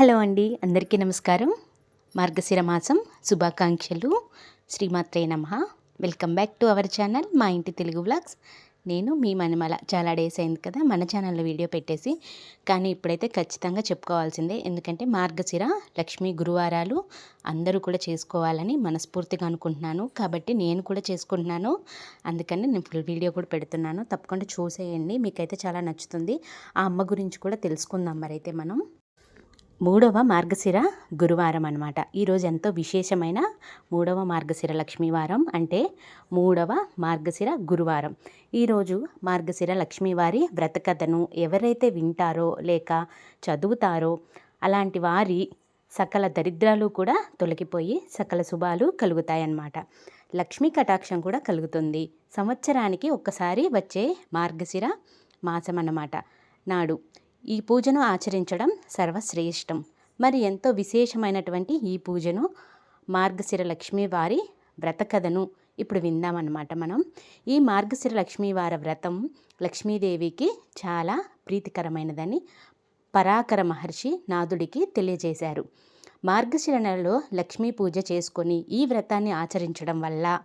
Hello అండి అందరికీ నమస్కారం. మార్గశిర మాసం శుభాకాంక్షలు. శ్రీమాత్రే నమ. Welcome back to our channel మా ఇంటి తెలుగు వ్లాగ్స్ నేను మీ మనమల చాలా డేస్ అయింది కదా మన ఛానల్లో వీడియో పెట్టేసి. కానీ ఇప్పుడైతే ఖచ్చితంగా చెప్పుకోవాల్సిందే ఎందుకంటే మార్గశిర లక్ష్మీ గురువారాలు అందరూ కూడా చేసుకోవాలని మనస్ఫూర్తిగా అనుకుంటున్నాను. కాబట్టి నేను కూడా చేసుకుంటున్నాను. అందుకని నేను ఫుల్ వీడియో కూడా పెడుతున్నాను. తప్పకుండా చూసేయండి మీకైతే చాలా నచ్చుతుంది. ఆ అమ్మ గురించి కూడా తెలుసుకుందాం మరైతే మనం. మూడవ మార్గశిర గురువారం అనమాట ఈరోజు ఎంతో విశేషమైన మూడవ మార్గశిర లక్ష్మీవారం అంటే మూడవ మార్గశిర గురువారం. ఈరోజు మార్గశిర లక్ష్మీవారి వ్రతకథను ఎవరైతే వింటారో లేక చదువుతారో అలాంటి వారి సకల దరిద్రాలు కూడా తొలగిపోయి సకల శుభాలు కలుగుతాయన్నమాట. లక్ష్మీ కటాక్షం కూడా కలుగుతుంది. సంవత్సరానికి ఒక్కసారి వచ్చే మార్గశిర మాసం అన్నమాట. నాడు ఈ పూజను ఆచరించడం సర్వశ్రేష్టం. మరి ఎంతో విశేషమైనటువంటి ఈ పూజను మార్గశిర లక్ష్మి వారి వ్రతకథను ఇప్పుడు విందామన్నమాట మనం. ఈ మార్గశిర లక్ష్మీవార వ్రతం లక్ష్మీదేవికి చాలా ప్రీతికరమైనదని పరాకర మహర్షి నాదుడికి తెలియజేశారు. మార్గశిర నెలలో లక్ష్మీ పూజ చేసుకొని ఈ వ్రతాన్ని ఆచరించడం వల్ల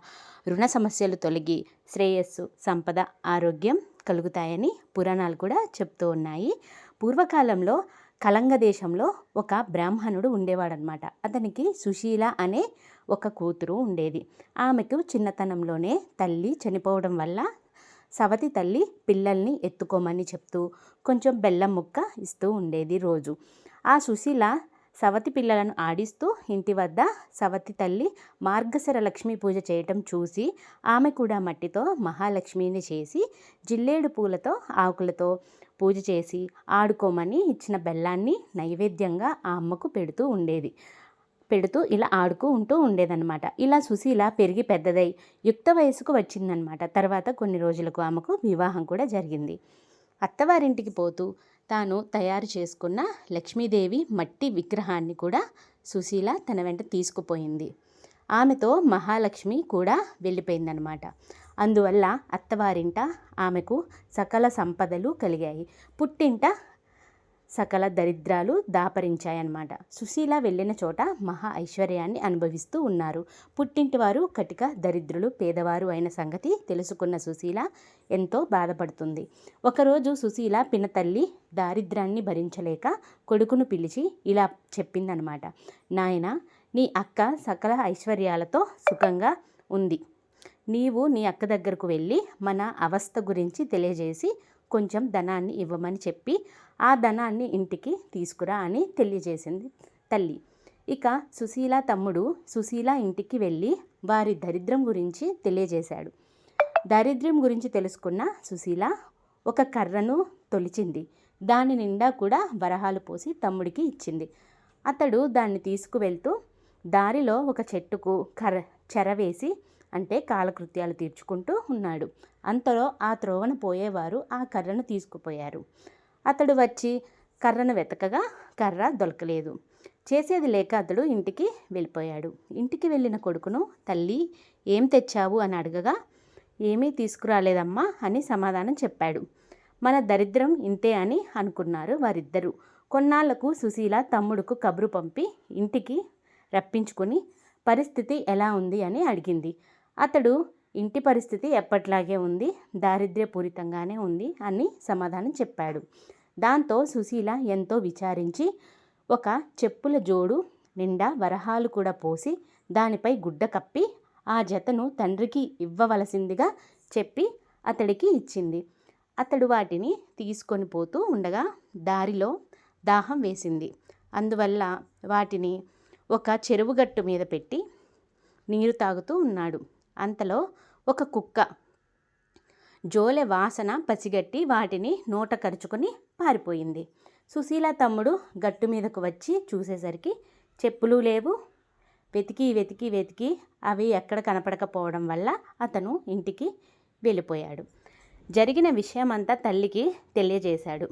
రుణ సమస్యలు తొలగి శ్రేయస్సు సంపద ఆరోగ్యం కలుగుతాయని పురాణాలు కూడా చెప్తూ ఉన్నాయి. పూర్వకాలంలో కళంగ దేశంలో ఒక బ్రాహ్మణుడు ఉండేవాడనమాట అతనికి సుశీల అనే ఒక కూతురు ఉండేది. ఆమెకు చిన్నతనంలోనే తల్లి చనిపోవడం వల్ల సవతి తల్లి పిల్లల్ని ఎత్తుకోమని చెప్తూ కొంచెం బెల్లం ముక్క ఇస్తూ ఉండేది రోజు. ఆ సుశీల సవతి పిల్లలను ఆడిస్తూ ఇంటి వద్ద సవతి తల్లి మార్గశర లక్ష్మీ పూజ చేయటం చూసి ఆమె కూడా మట్టితో మహాలక్ష్మిని చేసి జిల్లేడు పూలతో ఆకులతో పూజ చేసి ఆడుకోమని ఇచ్చిన బెల్లాన్ని నైవేద్యంగా ఆ అమ్మకు పెడుతూ ఉండేది. పెడుతూ ఇలా ఆడుతూ ఉంటూ ఉండేదన్నమాట. ఇలా సుశీల పెరిగి పెద్దదై యుక్త వయసుకు వచ్చిందనమాట తర్వాత కొన్ని రోజులకు ఆమెకు వివాహం కూడా జరిగింది. అత్తవారింటికి పోతూ తాను తయారు చేసుకున్న లక్ష్మీదేవి మట్టి విగ్రహాన్ని కూడా సుశీల తన వెంట తీసుకుపోయింది. ఆమెతో మహాలక్ష్మి కూడా వెళ్ళిపోయిందనమాట అందువల్ల అత్తవారింట ఆమెకు సకల సంపదలు కలిగాయి. పుట్టింట సకల దరిద్రాలు దాపరించాయన్నమాట. సుశీల వెళ్ళిన చోట మహా ఐశ్వర్యాన్ని అనుభవిస్తూ ఉన్నారు. పుట్టింటి వారు కటిక దరిద్రులు పేదవారు అయిన సంగతి తెలుసుకున్న సుశీల ఎంతో బాధపడుతుంది. ఒకరోజు సుశీల పినతల్లి దారిద్రాన్ని భరించలేక కొడుకును పిలిచి ఇలా చెప్పిందనమాట నాయన నీ అక్క సకల ఐశ్వర్యాలతో సుఖంగా ఉంది. నీవు నీ అక్క దగ్గరకు వెళ్ళి మన అవస్థ గురించి తెలియజేసి కొంచెం ధనాన్ని ఇవ్వమని చెప్పి ఆ ధనాన్ని ఇంటికి తీసుకురా అని తెలియజేసింది తల్లి. ఇక సుశీల తమ్ముడు సుశీల ఇంటికి వెళ్ళి వారి దరిద్రం గురించి తెలియజేశాడు. దారిద్ర్యం గురించి తెలుసుకున్న సుశీల ఒక కర్రను తొలిచింది. దాని నిండా కూడా వరహాలు పోసి తమ్ముడికి ఇచ్చింది. అతడు దాన్ని తీసుకువెళ్తూ దారిలో ఒక చెట్టుకు కర్ర చెరవేసి అంటే కాలకృత్యాలు తీర్చుకుంటూ ఉన్నాడు. అంతలో ఆ త్రోవన పోయేవారు ఆ కర్రను తీసుకుపోయారు. అతడు వచ్చి కర్రను వెతకగా కర్ర దొరకలేదు. చేసేది లేక అతడు ఇంటికి వెళ్ళిపోయాడు. ఇంటికి వెళ్ళిన కొడుకును తల్లి ఏం తెచ్చావు? అని అడగగా ఏమీ తీసుకురాలేదమ్మా అని సమాధానం చెప్పాడు. మన దరిద్రం ఇంతే అని అనుకున్నారు వారిద్దరూ. కొన్నాళ్ళకు సుశీల తమ్ముడుకు కబురు పంపి ఇంటికి రప్పించుకొని పరిస్థితి ఎలా ఉంది? అని అడిగింది. అతడు ఇంటి పరిస్థితి ఎప్పట్లాగే ఉంది దారిద్ర్యపూరితంగానే ఉంది అని సమాధానం చెప్పాడు. దాంతో సుశీల ఎంతో విచారించి ఒక చెప్పుల జోడు నిండా వరహాలు కూడా పోసి దానిపై గుడ్డ కప్పి ఆ జతను తండ్రికి ఇవ్వవలసిందిగా చెప్పి అతడికి ఇచ్చింది. అతడు వాటిని తీసుకొని పోతూ ఉండగా దారిలో దాహం వేసింది. అందువల్ల వాటిని ఒక చెరువుగట్టు మీద పెట్టి నీరు తాగుతూ ఉన్నాడు. అంతలో ఒక కుక్క జోలె వాసన పసిగట్టి వాటిని నోట కరుచుకొని పారిపోయింది. సుశీల తమ్ముడు గట్టు మీదకు వచ్చి చూసేసరికి చెప్పులు లేవు. వెతికి వెతికి వెతికి అవి ఎక్కడ కనపడకపోవడం వల్ల అతను ఇంటికి వెళ్ళిపోయాడు. జరిగిన విషయమంతా తల్లికి తెలియజేశాడు.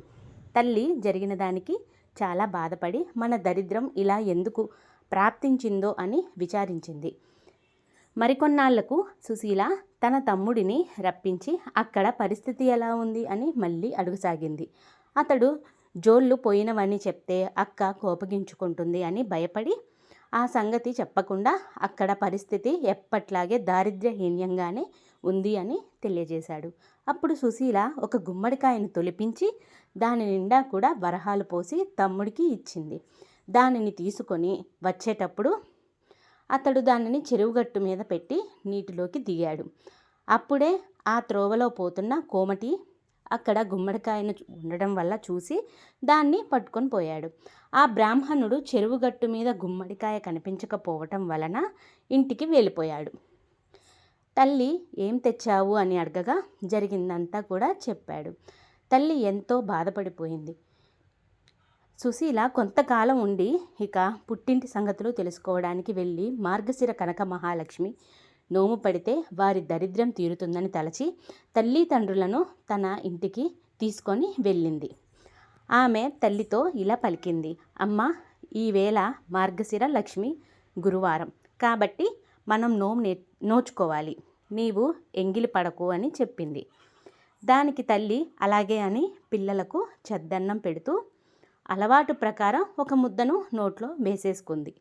తల్లి జరిగిన దానికి చాలా బాధపడి మన దరిద్రం ఇలా ఎందుకు ప్రాప్తించిందో అని విచారించింది. మరికొన్నాళ్ళకు సుశీల తన తమ్ముడిని రప్పించి అక్కడ పరిస్థితి ఎలా ఉంది అని మళ్ళీ అడుగుసాగింది. అతడు జోళ్ళు పోయినవని చెప్తే అక్క కోపగించుకుంటుంది అని భయపడి ఆ సంగతి చెప్పకుండా అక్కడ పరిస్థితి ఎప్పట్లాగే దారిద్ర్యహీన్యంగానే ఉంది అని తెలియజేశాడు. అప్పుడు సుశీల ఒక గుమ్మడికాయను తొలిపించి దాని నిండా కూడా వరహాలు పోసి తమ్ముడికి ఇచ్చింది. దానిని తీసుకొని వచ్చేటప్పుడు అతడు దానిని చెరువుగట్టు మీద పెట్టి నీటిలోకి దిగాడు. అప్పుడే ఆ త్రోవలో పోతున్న కోమటి అక్కడ గుమ్మడికాయను ఉండడం వల్ల చూసి దాన్ని పట్టుకొని పోయాడు. ఆ బ్రాహ్మణుడు చెరువుగట్టు మీద గుమ్మడికాయ కనిపించకపోవటం వలన ఇంటికి వెళ్ళిపోయాడు. తల్లి ఏం తెచ్చావు? అని అడగగా జరిగిందంతా కూడా చెప్పాడు. తల్లి ఎంతో బాధపడిపోయింది. సుశీల కొంతకాలం ఉండి ఇక పుట్టింటి సంగతులు తెలుసుకోవడానికి వెళ్ళి మార్గశిర కనక మహాలక్ష్మి నోము పడితే వారి దరిద్రం తీరుతుందని తలచి తల్లి తండ్రులను తన ఇంటికి తీసుకొని వెళ్ళింది. ఆమె తల్లితో ఇలా పలికింది అమ్మ ఈవేళ మార్గశిర లక్ష్మి గురువారం. కాబట్టి మనం నోము నే నోచుకోవాలి. నీవు ఎంగిలి పడకు అని చెప్పింది. దానికి తల్లి అలాగే అని పిల్లలకు చెద్దన్నం పెడుతూ అలవాటు ప్రకారం ఒక ముద్దను నోట్లో వేసేసుకుంది.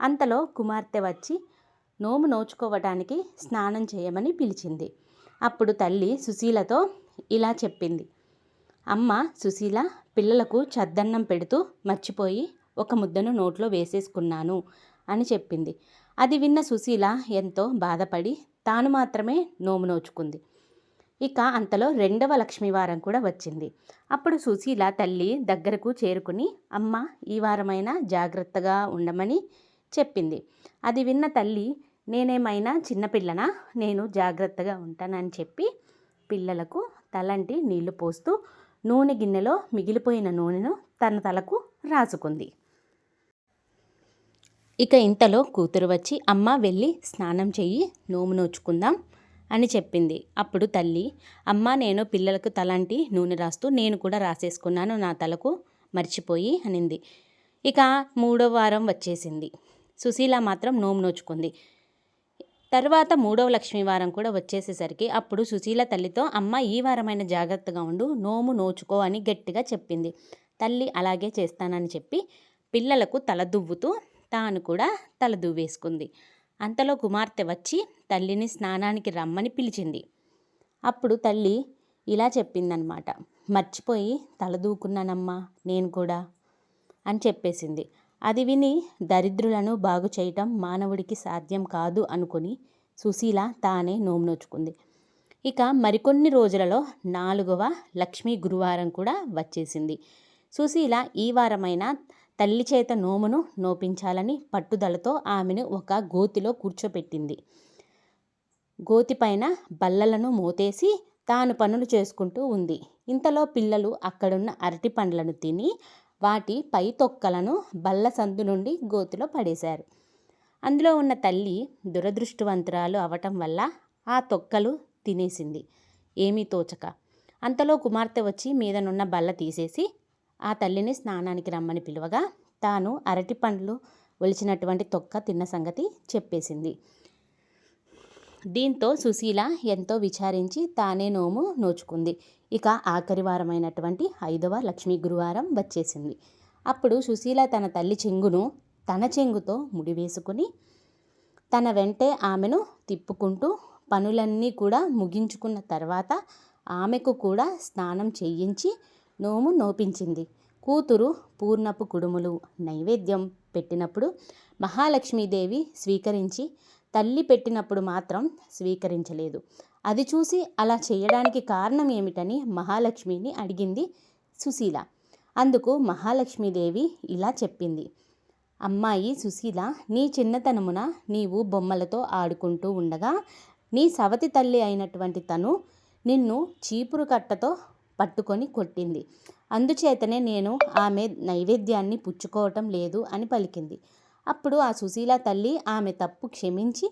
అంతలో కుమార్తె వచ్చి నోము నోచుకోవటానికి స్నానం చేయమని పిలిచింది. అప్పుడు తల్లి సుశీలతో ఇలా చెప్పింది. అమ్మ సుశీల పిల్లలకు చద్దన్నం పెడుతూ మర్చిపోయి ఒక ముద్దను నోట్లో వేసేసుకున్నాను అని చెప్పింది. అది విన్న సుశీల ఎంతో బాధపడి తాను మాత్రమే నోము నోచుకుంది. ఇక అంతలో రెండవ లక్ష్మీవారం కూడా వచ్చింది. అప్పుడు సుశీల తల్లి దగ్గరకు చేరుకుని అమ్మ ఈ వారమైనా జాగ్రత్తగా ఉండమని చెప్పింది. అది విన్న తల్లి నేనేమైనా చిన్నపిల్లనా నేను జాగ్రత్తగా ఉంటానని చెప్పి పిల్లలకు తలంటి నీళ్ళు పోస్తూ నూనె గిన్నెలో మిగిలిపోయిన నూనెను తన తలకు రాసుకుంది. ఇక ఇంతలో కూతురు వచ్చి అమ్మ వెళ్ళి స్నానం చెయ్యి నోము నోచుకుందాం. అని చెప్పింది. అప్పుడు తల్లి అమ్మ నేను పిల్లలకు తలంటి నూనె రాస్తూ నేను కూడా రాసేసుకున్నాను నా తలకు మర్చిపోయి అనింది. ఇక మూడో వారం వచ్చేసింది. సుశీల మాత్రం నోము నోచుకుంది. తర్వాత మూడవ లక్ష్మీవారం కూడా వచ్చేసేసరికి అప్పుడు సుశీల తల్లితో అమ్మ ఈ వారమైన జాగ్రత్తగా ఉండు నోము నోచుకో అని గట్టిగా చెప్పింది. తల్లి అలాగే చేస్తానని చెప్పి పిల్లలకు తల దువ్వుతూ తాను కూడా తల దువ్వేసుకుంది. అంతలో కుమార్తె వచ్చి తల్లిని స్నానానికి రమ్మని పిలిచింది. అప్పుడు తల్లి ఇలా చెప్పిందనమాట. మర్చిపోయి తలదూకున్నానమ్మా నేను కూడా అని చెప్పేసింది. అది విని దరిద్రులను బాగు చేయటం మానవుడికి సాధ్యం కాదు అనుకుని సుశీల తానే నోము నోచుకుంది ఇక మరికొన్ని రోజులలో నాలుగవ లక్ష్మీ గురువారం కూడా వచ్చేసింది. సుశీల ఈ వారమైన తల్లి చేత నోమును నోపించాలని పట్టుదలతో ఆమెను ఒక గోతిలో కూర్చోపెట్టింది. గోతిపైన బల్లలను మోతేసి తాను పనులు చేసుకుంటూ ఉంది. ఇంతలో పిల్లలు అక్కడున్న అరటి పండ్లను తిని వాటి పై తొక్కలను బల్ల సందు నుండి గోతిలో పడేశారు. అందులో ఉన్న తల్లి దురదృష్టవంతురాలు అవటం వల్ల ఆ తొక్కలు తినేసింది. ఏమీ తోచక. అంతలో కుమార్తె వచ్చి మీదనున్న బల్ల తీసేసి ఆ తల్లిని స్నానానికి రమ్మని పిలువగా తాను అరటి పండ్లు ఒలిచినటువంటి తొక్క తిన్న సంగతి చెప్పేసింది. దీంతో సుశీల ఎంతో విచారించి తానే నోము నోచుకుంది. ఇక ఆఖరి వారమైనటువంటి ఐదవ లక్ష్మీ గురువారం వచ్చేసింది. అప్పుడు సుశీల తన తల్లి చెంగును తన చెంగుతో ముడివేసుకుని తన వెంటే ఆమెను తిప్పుకుంటూ పనులన్నీ కూడా ముగించుకున్న తర్వాత ఆమెకు కూడా స్నానం చేయించి నోము నోపించింది. కూతురు పూర్ణపు కుడుములు నైవేద్యం పెట్టినప్పుడు మహాలక్ష్మీదేవి స్వీకరించి తల్లి పెట్టినప్పుడు మాత్రం స్వీకరించలేదు. అది చూసి అలా చేయడానికి కారణం ఏమిటని మహాలక్ష్మిని అడిగింది సుశీల. అందుకు మహాలక్ష్మీదేవి ఇలా చెప్పింది. అమ్మాయి సుశీల నీ చిన్నతనమున నీవు బొమ్మలతో ఆడుకుంటూ ఉండగా నీ సవతి తల్లి అయినటువంటి తను నిన్ను చీపురు కట్టతో పట్టుకొని కొట్టింది. అందుచేతనే నేను ఆమె నైవేద్యాన్ని పుచ్చుకోవటం లేదు అని పలికింది. అప్పుడు ఆ సుశీల తల్లి ఆమె తప్పు క్షమించి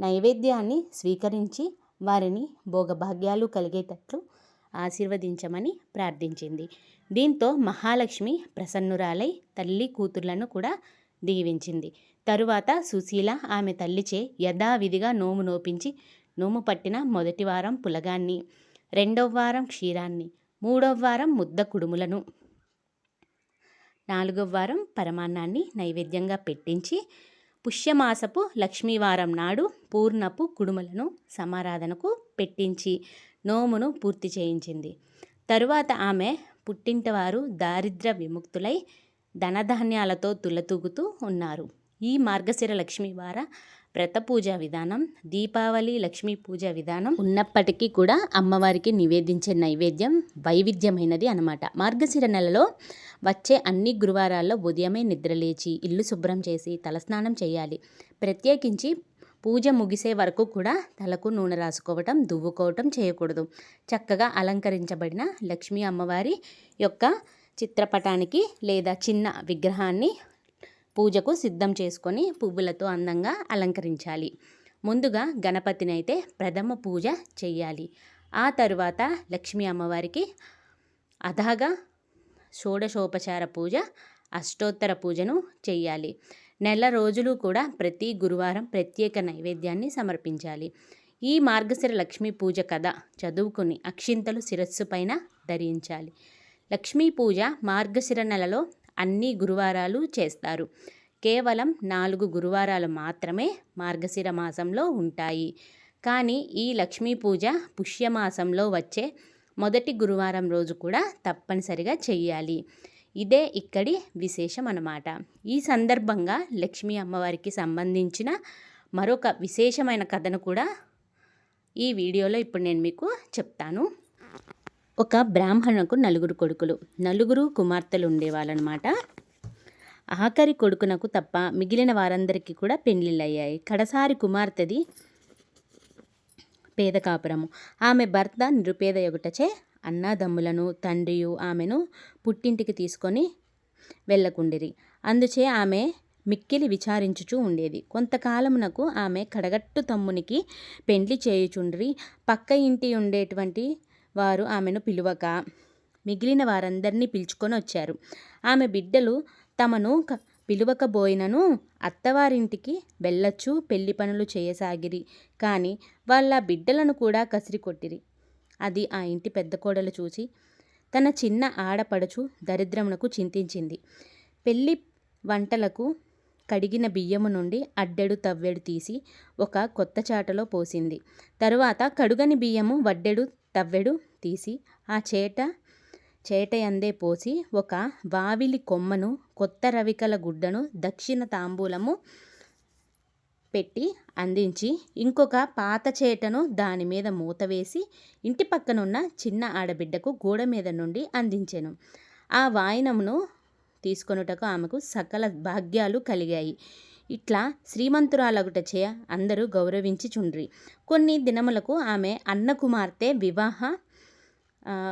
నైవేద్యాన్ని స్వీకరించి వారిని భోగభాగ్యాలు కలిగేటట్లు ఆశీర్వదించమని ప్రార్థించింది. దీంతో మహాలక్ష్మి ప్రసన్నురాలై తల్లి కూతుర్లను కూడా దీవించింది. తరువాత సుశీల ఆమె తల్లిచే యథావిధిగా నోము నోపించి నోము పట్టిన మొదటి వారం పులగాన్ని రెండవ వారం క్షీరాన్ని మూడవ వారం ముద్ద కుడుములను. నాలుగవ వారం పరమాన్నాన్ని నైవేద్యంగా పెట్టించి పుష్యమాసపు లక్ష్మీవారం నాడు పూర్ణపు కుడుములను సమారాధనకు పెట్టించి నోమును పూర్తి చేయించింది. తరువాత ఆమె పుట్టింటివారు దారిద్ర విముక్తులై ధనధాన్యాలతో తులతూగుతూ ఉన్నారు. ఈ మార్గశిర లక్ష్మీవార వ్రత పూజ విధానం దీపావళి లక్ష్మీ పూజ విధానం ఉన్నప్పటికీ కూడా అమ్మవారికి నివేదించే నైవేద్యం వైవిధ్యమైనది అనమాట మార్గశిర నెలలో వచ్చే అన్ని గురువారాల్లో ఉదయమే నిద్రలేచి ఇల్లు శుభ్రం చేసి తలస్నానం చేయాలి. ప్రత్యేకించి పూజ ముగిసే వరకు కూడా తలకు నూనె రాసుకోవటం దువ్వుకోవటం చేయకూడదు. చక్కగా అలంకరించబడిన లక్ష్మీ అమ్మవారి యొక్క చిత్రపటానికి లేదా చిన్న విగ్రహాన్ని పూజకు సిద్ధం చేసుకొని పువ్వులతో అందంగా అలంకరించాలి. ముందుగా గణపతిని అయితే ప్రథమ పూజ చెయ్యాలి. ఆ తరువాత లక్ష్మీ అమ్మవారికి అధాగా షోడశోపచార పూజ అష్టోత్తర పూజను చెయ్యాలి. నెల రోజులు కూడా ప్రతి గురువారం ప్రత్యేక నైవేద్యాన్ని సమర్పించాలి. ఈ మార్గశిర లక్ష్మీ పూజ కథ చదువుకుని అక్షింతలు శిరస్సు పైన ధరించాలి. లక్ష్మీ పూజ మార్గశిర నెలలో అన్ని గురువారాలు చేస్తారు. కేవలం నాలుగు గురువారాలు మాత్రమే మార్గశిర మాసంలో ఉంటాయి. కానీ ఈ లక్ష్మీ పూజ పుష్యమాసంలో వచ్చే మొదటి గురువారం రోజు కూడా తప్పనిసరిగా చెయ్యాలి. ఇదే ఇక్కడి విశేషం అన్నమాట ఈ సందర్భంగా లక్ష్మీ అమ్మవారికి సంబంధించిన మరొక విశేషమైన కథను కూడా ఈ వీడియోలో ఇప్పుడు నేను మీకు చెప్తాను. ఒక బ్రాహ్మణుకు నలుగురు కొడుకులు. నలుగురు కుమార్తెలు ఉండేవాళ్ళనమాట. ఆఖరి కొడుకునకు తప్ప మిగిలిన వారందరికీ కూడా పెళ్ళిళ్ళయ్యాయి కడసారి కుమార్తెది పేద కాపురము. ఆమె భర్త నిరుపేద ఒకటచే అన్నదమ్ములను తండ్రియు ఆమెను పుట్టింటికి తీసుకొని వెళ్ళకుండిరి. అందుచే ఆమె మిక్కిలి విచారించుచూ ఉండేది. కొంతకాలమునకు ఆమె కడగట్టు తమ్మునికి పెండ్లి చేయుచుండ్రి. పక్క ఇంటి ఉండేటువంటి వారు ఆమెను పిలువక మిగిలిన వారందరినీ పిలుచుకొని వచ్చారు. ఆమె బిడ్డలు తమను పిలువకబోయినను అత్తవారింటికి వెళ్ళొచ్చు పెళ్ళి పనులు చేయసాగిరి. కానీ వాళ్ళ బిడ్డలను కూడా కసిరి కొట్టిరి. అది ఆ ఇంటి పెద్ద కోడలు చూసి తన చిన్న ఆడపడుచు దరిద్రమునకు చింతించింది. పెళ్ళి వంటలకు కడిగిన బియ్యము నుండి అడ్డెడు తవ్వెడు తీసి ఒక కొత్త చాటలో పోసింది. తరువాత కడుగని బియ్యము వడ్డెడు తవ్వెడు తీసి ఆ చేట చేటయందే పోసి ఒక వావిలి కొమ్మను కొత్త రవికల గుడ్డను దక్షిణ తాంబూలము పెట్టి అందించి ఇంకొక పాత చేటను దాని మీద మూత వేసి ఇంటి పక్కనున్న చిన్న ఆడబిడ్డకు గోడ మీద నుండి అందించెను. ఆ వాయినమును తీసుకొనుటకు ఆమెకు సకల భాగ్యాలు కలిగాయి. ఇట్లా శ్రీమంతురాలగుటచే అందరూ గౌరవించి చుండ్రి కొన్ని దినములకు ఆమె అన్న కుమార్తె వివాహ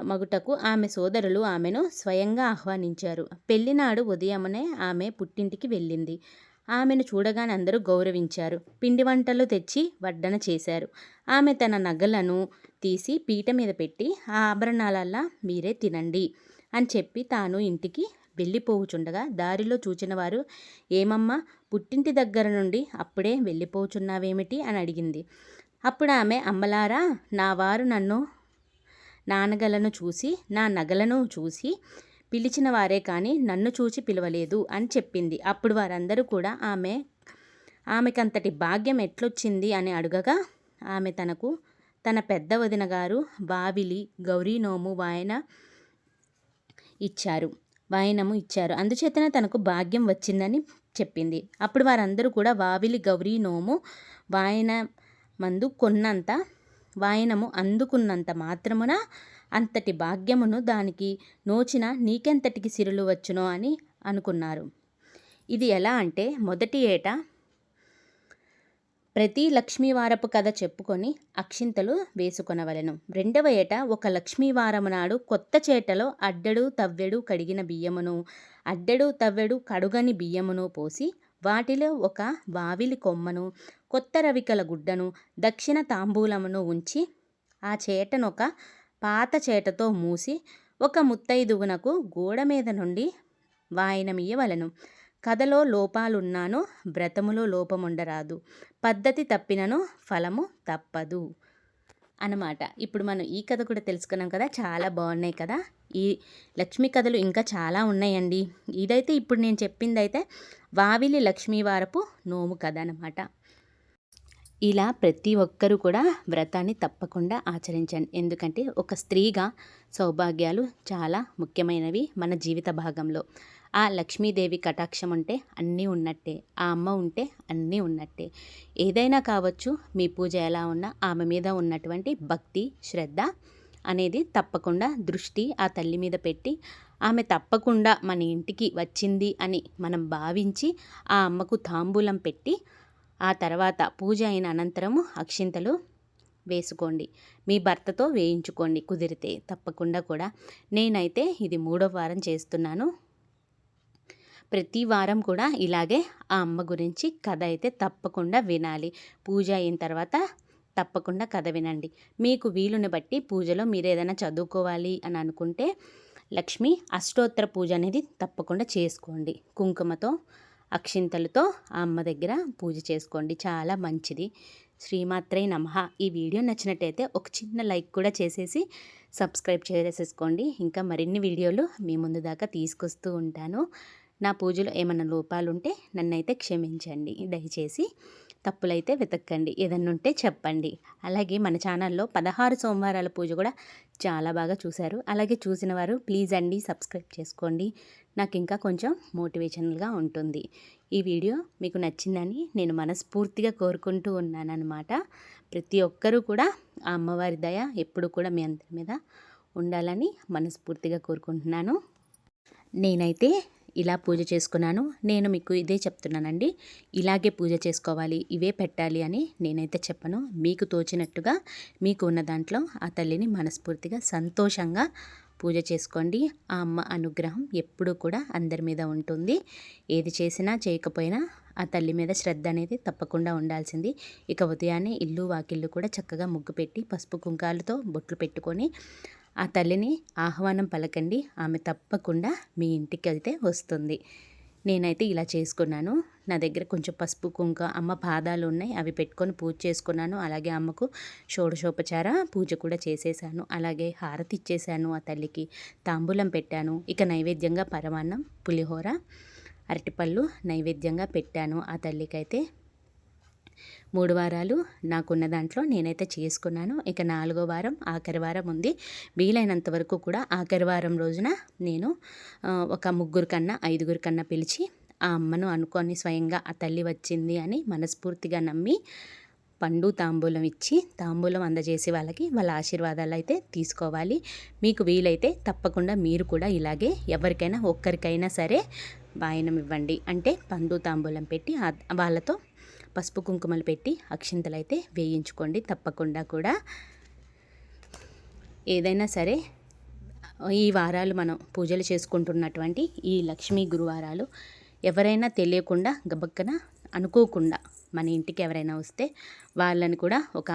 మగుటకు ఆమె సోదరులు ఆమెను స్వయంగా ఆహ్వానించారు. పెళ్ళినాడు ఉదయమునే ఆమె పుట్టింటికి వెళ్ళింది. ఆమెను చూడగానే అందరూ గౌరవించారు. పిండి వంటలు తెచ్చి వడ్డన చేశారు. ఆమె తన నగలను తీసి పీట మీద పెట్టి ఆ ఆభరణాలల్లా మీరే తినండి అని చెప్పి తాను ఇంటికి వెళ్ళిపోవుచుండగా దారిలో చూచినవారు ఏమమ్మా పుట్టింటి దగ్గర నుండి అప్పుడే వెళ్ళిపోచున్నావేమిటి? అని అడిగింది. అప్పుడు ఆమె అమ్మలారా నా వారు నన్ను నానగలను చూసి నా నగలను చూసి పిలిచిన వారే కానీ నన్ను చూచి పిలవలేదు అని చెప్పింది. అప్పుడు వారందరూ కూడా ఆమె ఆమెకంతటి భాగ్యం ఎట్లొచ్చింది? అని అడగగా ఆమె తనకు తన పెద్ద వదిన గారు బావిలి గౌరీనోము వాయన ఇచ్చారు. వాయనము ఇచ్చారు. అందుచేతనే తనకు భాగ్యం వచ్చిందని చెప్పింది. అప్పుడు వారందరూ కూడా వావిలి గౌరీ నోము వాయన మందు కొన్నంత వాయనము అందుకున్నంత మాత్రమున అంతటి భాగ్యమును దానికి నోచిన నీకెంతటికి సిరులు వచ్చునో అని అనుకున్నారు. ఇది ఎలా అంటే మొదటి ఏట ప్రతి లక్ష్మీవారపు కథ చెప్పుకొని అక్షింతలు వేసుకొనవలెను. రెండవ ఏట ఒక లక్ష్మీవారము నాడు కొత్త చేటలో అడ్డెడు తవ్వెడు కడిగిన బియ్యమును అడ్డెడు తవ్వెడు కడుగని బియ్యమును పోసి వాటిలో ఒక వావిలి కొమ్మను కొత్త రవికల గుడ్డను దక్షిణ తాంబూలమును ఉంచి ఆ చేటనొక పాత చేటతో మూసి ఒక ముత్తైదుగునకు గోడ మీద నుండి వాయనమియ్యవలను కథలో లోపాలున్నాను వ్రతములో లోపముండరాదు. పద్ధతి తప్పినను ఫలము తప్పదు. అన్నమాట. ఇప్పుడు మనం ఈ కథ కూడా తెలుసుకున్నాం కదా చాలా బాగున్నాయి కదా. ఈ లక్ష్మీ కథలు ఇంకా చాలా ఉన్నాయండి. ఇదైతే ఇప్పుడు నేను చెప్పింది అయితే వావిలి లక్ష్మీవారపు నోము కథ అనమాట ఇలా ప్రతి ఒక్కరూ కూడా వ్రతాన్ని తప్పకుండా ఆచరించండి. ఎందుకంటే ఒక స్త్రీగా సౌభాగ్యాలు చాలా ముఖ్యమైనవి మన జీవిత భాగంలో. ఆ లక్ష్మీదేవి కటాక్షం ఉంటే అన్నీ ఉన్నట్టే ఆ అమ్మ ఉంటే అన్నీ ఉన్నట్టే. ఏదైనా కావచ్చు మీ పూజ ఎలా ఉన్నా ఆమె మీద ఉన్నటువంటి భక్తి శ్రద్ధ అనేది తప్పకుండా దృష్టి ఆ తల్లి మీద పెట్టి ఆమె తప్పకుండా మన ఇంటికి వచ్చింది అని మనం భావించి ఆ అమ్మకు తాంబూలం పెట్టి ఆ తర్వాత పూజ అయిన అనంతరము అక్షింతలు వేసుకోండి. మీ భర్తతో వేయించుకోండి కుదిరితే తప్పకుండా కూడా. నేనైతే ఇది మూడో వారం చేస్తున్నాను. ప్రతి వారం కూడా ఇలాగే ఆ అమ్మ గురించి కథ అయితే తప్పకుండా వినాలి. పూజ అయిన తర్వాత తప్పకుండా కథ వినండి. మీకు వీలుని బట్టి పూజలో మీరు ఏదైనా చదువుకోవాలి అని అనుకుంటే లక్ష్మి అష్టోత్తర పూజ అనేది తప్పకుండా చేసుకోండి. కుంకుమతో అక్షింతలతో ఆ అమ్మ దగ్గర పూజ చేసుకోండి. చాలా మంచిది. శ్రీమాత్రే నమః. ఈ వీడియో నచ్చినట్టయితే ఒక చిన్న లైక్ కూడా చేసేసి సబ్స్క్రైబ్ చేసేసుకోండి. ఇంకా మరిన్ని వీడియోలు మీ ముందు దాకా తీసుకొస్తూ ఉంటాను. నా పూజలో ఏమైనా లోపాలు ఉంటే నన్నైతే క్షమించండి. దయచేసి తప్పులైతే వెతక్కండి. ఏదన్నా ఉంటే చెప్పండి. అలాగే మన ఛానల్లో పదహారు సోమవారాల పూజ కూడా చాలా బాగా చూశారు. అలాగే చూసిన వారు ప్లీజ్ అండి సబ్స్క్రైబ్ చేసుకోండి. నాకు ఇంకా కొంచెం మోటివేషనల్గా ఉంటుంది. ఈ వీడియో మీకు నచ్చిందని నేను మనస్ఫూర్తిగా కోరుకుంటూ ఉన్నానన్నమాట. ప్రతి ఒక్కరూ కూడా ఆ అమ్మవారి దయ ఎప్పుడు కూడా మీ అందరి మీద ఉండాలని మనస్ఫూర్తిగా కోరుకుంటున్నాను. నేనైతే ఇలా పూజ చేసుకున్నాను. నేను మీకు ఇదే చెప్తున్నానండి. ఇలాగే పూజ చేసుకోవాలి ఇవే పెట్టాలి అని నేనైతే చెప్పను. మీకు తోచినట్టుగా మీకు ఉన్న దాంట్లో ఆ తల్లిని మనస్ఫూర్తిగా సంతోషంగా పూజ చేసుకోండి. ఆ అమ్మ అనుగ్రహం ఎప్పుడూ కూడా అందరి మీద ఉంటుంది. ఏది చేసినా చేయకపోయినా ఆ తల్లి మీద శ్రద్ధ అనేది తప్పకుండా ఉండాల్సింది. ఇక ఉదయాన్నే ఇల్లు వాకిళ్ళు కూడా చక్కగా ముగ్గు పెట్టి పసుపు కుంకాలతో బొట్లు పెట్టుకొని ఆ తల్లిని ఆహ్వానం పలకండి. ఆమె తప్పకుండా మీ ఇంటికి అయితే వస్తుంది. నేనైతే ఇలా చేసుకున్నాను. నా దగ్గర కొంచెం పసుపు కుంక అమ్మ పాదాలు ఉన్నాయి. అవి పెట్టుకొని పూజ చేసుకున్నాను. అలాగే అమ్మకు షోడశోపచార పూజ కూడా చేసేసాను. అలాగే హారతి ఇచ్చేసాను ఆ తల్లికి. తాంబూలం పెట్టాను. ఇక నైవేద్యంగా పరమాన్నం పులిహోర అరటిపళ్ళు నైవేద్యంగా పెట్టాను ఆ తల్లికైతే. మూడు వారాలు నాకున్న దాంట్లో నేనైతే చేసుకున్నాను. ఇక నాలుగో వారం ఆఖరి వారం ఉంది. వీలైనంత వరకు కూడా ఆఖరి వారం రోజున నేను ఒక ముగ్గురు కన్నా ఐదుగురు కన్నా పిలిచి ఆ అమ్మను అనుకొని స్వయంగా ఆ తల్లి వచ్చింది అని మనస్ఫూర్తిగా నమ్మి పండు తాంబూలం ఇచ్చి తాంబూలం అందజేసే వాళ్ళకి వాళ్ళ ఆశీర్వాదాలు అయితే తీసుకోవాలి. మీకు వీలైతే తప్పకుండా మీరు కూడా ఇలాగే ఎవరికైనా ఒక్కరికైనా సరే వాయనం ఇవ్వండి. అంటే పండు తాంబూలం పెట్టి వాళ్ళతో పసుపు కుంకుమలు పెట్టి అక్షింతలు అయితే వేయించుకోండి తప్పకుండా కూడా. ఏదైనా సరే ఈ వారాలు మనం పూజలు చేసుకుంటున్నటువంటి ఈ లక్ష్మీ గురువారాలు ఎవరైనా తెలియకుండా గబక్కన అనుకోకుండా మన ఇంటికి ఎవరైనా వస్తే వాళ్ళని కూడా ఒక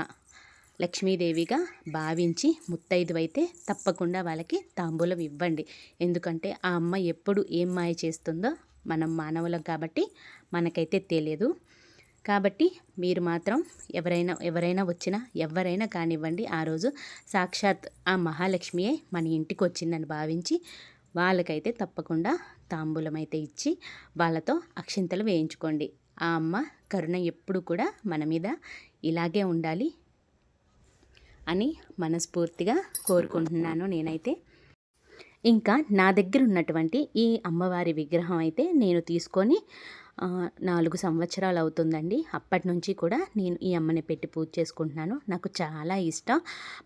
లక్ష్మీదేవిగా భావించి ముత్తైదువైతే తప్పకుండా వాళ్ళకి తాంబూలం ఇవ్వండి. ఎందుకంటే ఆ అమ్మ ఎప్పుడు ఏం మాయ చేస్తుందో మనం మానవులం కాబట్టి మనకైతే తెలియదు. కాబట్టి మీరు మాత్రం ఎవరైనా ఎవరైనా వచ్చినా ఎవరైనా కానివ్వండి ఆ రోజు సాక్షాత్ ఆ మహాలక్ష్మియే మన ఇంటికి వచ్చిందని భావించి వాళ్ళకైతే తప్పకుండా తాంబూలం అయితే ఇచ్చి వాళ్ళతో అక్షింతలు వేయించుకోండి. ఆ అమ్మ కరుణ ఎప్పుడు కూడా మన మీద ఇలాగే ఉండాలి అని మనస్ఫూర్తిగా కోరుకుంటున్నాను నేనైతే. ఇంకా నా దగ్గర ఉన్నటువంటి ఈ అమ్మవారి విగ్రహం అయితే నేను తీసుకొని నాలుగు సంవత్సరాలు అవుతుందండి అప్పటి నుంచి కూడా నేను ఈ అమ్మని పెట్టి పూజ చేసుకుంటున్నాను. నాకు చాలా ఇష్టం.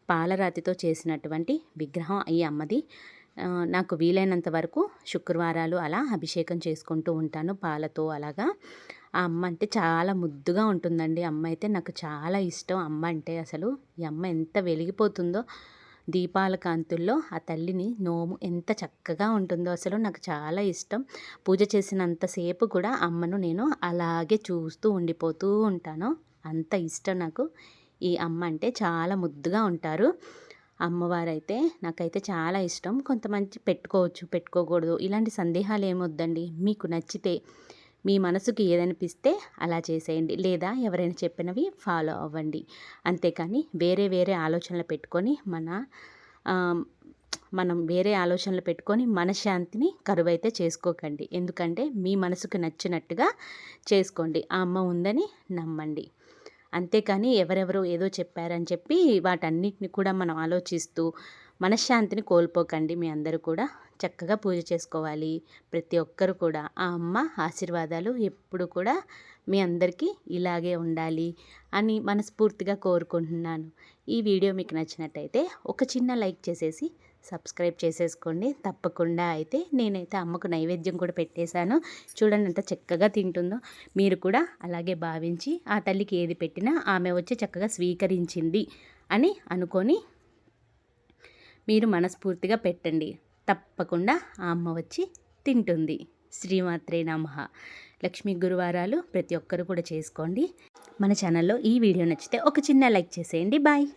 పాలరాతితో చేసినటువంటి విగ్రహం ఈ అమ్మది. నాకు వీలైనంత వరకు శుక్రవారాలు అలా అభిషేకం చేసుకుంటూ ఉంటాను పాలతో అలాగా. ఆ అమ్మ అంటే చాలా ముద్దుగా ఉంటుందండి. అమ్మ అయితే నాకు చాలా ఇష్టం. అమ్మ అంటే అసలు ఈ అమ్మ ఎంత వెలిగిపోతుందో. దీపాల కాంతుల్లో ఆ తల్లిని నోము ఎంత చక్కగా ఉంటుందో అసలు నాకు చాలా ఇష్టం. పూజ చేసినంతసేపు కూడా అమ్మను నేను అలాగే చూస్తూ ఉండిపోతూ ఉంటాను. అంత ఇష్టం నాకు. ఈ అమ్మ అంటే చాలా ముద్దుగా ఉంటారు. అమ్మవారైతే నాకైతే చాలా ఇష్టం. కొంతమంది పెట్టుకోవచ్చు పెట్టుకోకూడదు. ఇలాంటి సందేహాలు ఏమొద్దండి? మీకు నచ్చితే మీ మనసుకి ఏదనిపిస్తే అలా చేసేయండి. లేదా ఎవరైనా చెప్పినవి ఫాలో అవ్వండి. అంతేకాని వేరే వేరే ఆలోచనలు పెట్టుకొని మన మనం వేరే ఆలోచనలు పెట్టుకొని మనశ్శాంతిని కరువైతే చేసుకోకండి. ఎందుకంటే మీ మనసుకు నచ్చినట్టుగా చేసుకోండి. ఆ అమ్మ ఉందని నమ్మండి. అంతేకాని ఎవరెవరో ఏదో చెప్పారని చెప్పి వాటన్నిటిని కూడా మనం ఆలోచిస్తూ మనశ్శాంతిని కోల్పోకండి మీ అందరూ కూడా. చక్కగా పూజ చేసుకోవాలి. ప్రతి ఒక్కరు కూడా. ఆ అమ్మ ఆశీర్వాదాలు ఎప్పుడు కూడా మీ అందరికీ ఇలాగే ఉండాలి అని మనస్ఫూర్తిగా కోరుకుంటున్నాను. ఈ వీడియో మీకు నచ్చినట్టయితే ఒక చిన్న లైక్ చేసేసి సబ్స్క్రైబ్ చేసేసుకోండి. తప్పకుండా అయితే నేనైతే అమ్మకు నైవేద్యం కూడా పెట్టేశాను. చూడండి ఎంత చక్కగా తింటుందో. మీరు కూడా అలాగే భావించి ఆ తల్లికి ఏది పెట్టినా ఆమె వచ్చి చక్కగా స్వీకరించింది అని అనుకొని మీరు మనస్ఫూర్తిగా పెట్టండి. తప్పకుండా ఆ అమ్మ వచ్చి తింటుంది. శ్రీమాత్రే నమ. లక్ష్మీ గురువారాలు ప్రతి ఒక్కరు కూడా చేసుకోండి. మన ఛానల్లో ఈ వీడియో నచ్చితే ఒక చిన్న లైక్ చేసేయండి. బాయ్.